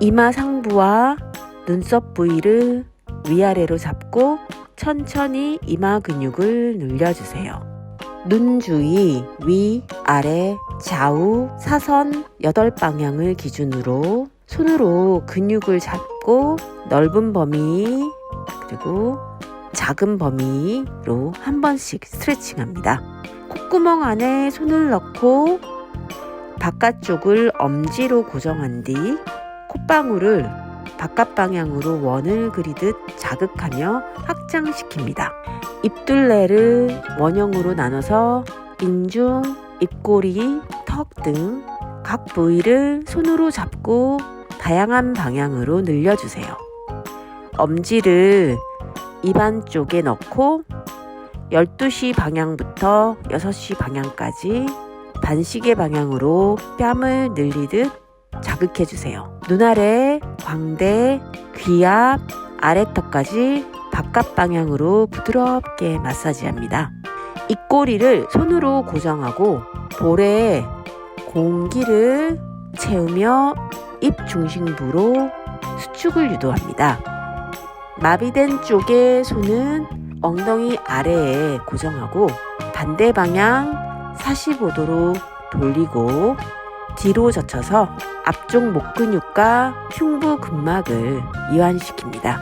이마 상부와 눈썹 부위를 위아래로 잡고 천천히 이마 근육을 늘려주세요. 눈 주위, 위, 아래, 좌우, 사선 8방향을 기준으로 손으로 근육을 잡고 넓은 범위 그리고 작은 범위로 한 번씩 스트레칭 합니다. 콧구멍 안에 손을 넣고 바깥쪽을 엄지로 고정한 뒤 콧방울을 바깥 방향으로 원을 그리듯 자극하며 확장시킵니다. 입둘레를 원형으로 나눠서 인중, 입꼬리, 턱 등 각 부위를 손으로 잡고 다양한 방향으로 늘려주세요. 엄지를 입안 쪽에 넣고 12시 방향부터 6시 방향까지 반시계 방향으로 뺨을 늘리듯 자극해 주세요. 눈 아래, 광대, 귀 앞, 아래턱까지 바깥 방향으로 부드럽게 마사지합니다. 입꼬리를 손으로 고정하고 볼에 공기를 채우며 입 중심부로 수축을 유도합니다. 마비된 쪽의 손은 엉덩이 아래에 고정하고 반대 방향 45도로 돌리고 뒤로 젖혀서 앞쪽 목 근육과 흉부 근막을 이완시킵니다.